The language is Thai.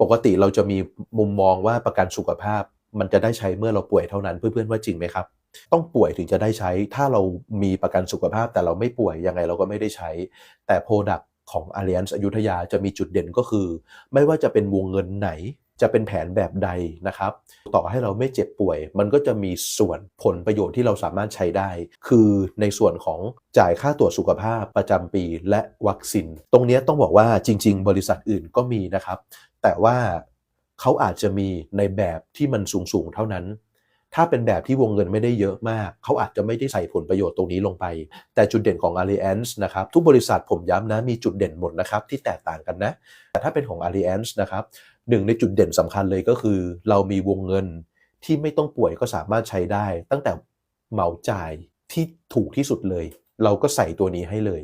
ปกติเราจะมีมุมมองว่าประกันสุขภาพ มันจะได้ใช้เมื่อเราป่วยเท่านั้นเพื่อนๆว่าจริงไหมครับ ต้องป่วยถึงจะได้ใช้ ถ้าเรามีประกันสุขภาพแต่เราไม่ป่วยยังไงเราก็ไม่ได้ใช้ แต่โปรดักของ Allianz อยุธยาจะมีจุดเด่นก็คือ ไม่ว่าจะเป็นวงเงินไหน จะเป็นแผนแบบใดนะครับ ต่อให้เราไม่เจ็บป่วย มันก็จะมีส่วนผลประโยชน์ที่เราสามารถใช้ได้ คือในส่วนของจ่ายค่าตรวจสุขภาพประจำปีและวัคซีนตรงนี้ต้องบอกว่าจริง ๆ บริษัทอื่นก็มีนะครับ แต่ว่าเขาอาจจะมีในแบบที่มันสูงๆเท่านั้นถ้าเป็นแบบที่วงเงินไม่ได้เยอะมาก เขาอาจจะไม่ได้ใส่ผลประโยชน์ตรงนี้ลงไป แต่จุดเด่นของ Allianz นะครับ ทุกบริษัทผมย้ำนะ มีจุดเด่นหมดนะครับ ที่แตกต่างกันนะ แต่ถ้าเป็นของ Allianz นะครับ หนึ่งในจุดเด่นสำคัญเลยก็คือ เรามีวงเงินที่ไม่ต้องป่วยก็สามารถใช้ได้ ตั้งแต่เหมาจ่ายที่ถูกที่สุดเลย เราก็ใส่ตัวนี้ให้เลย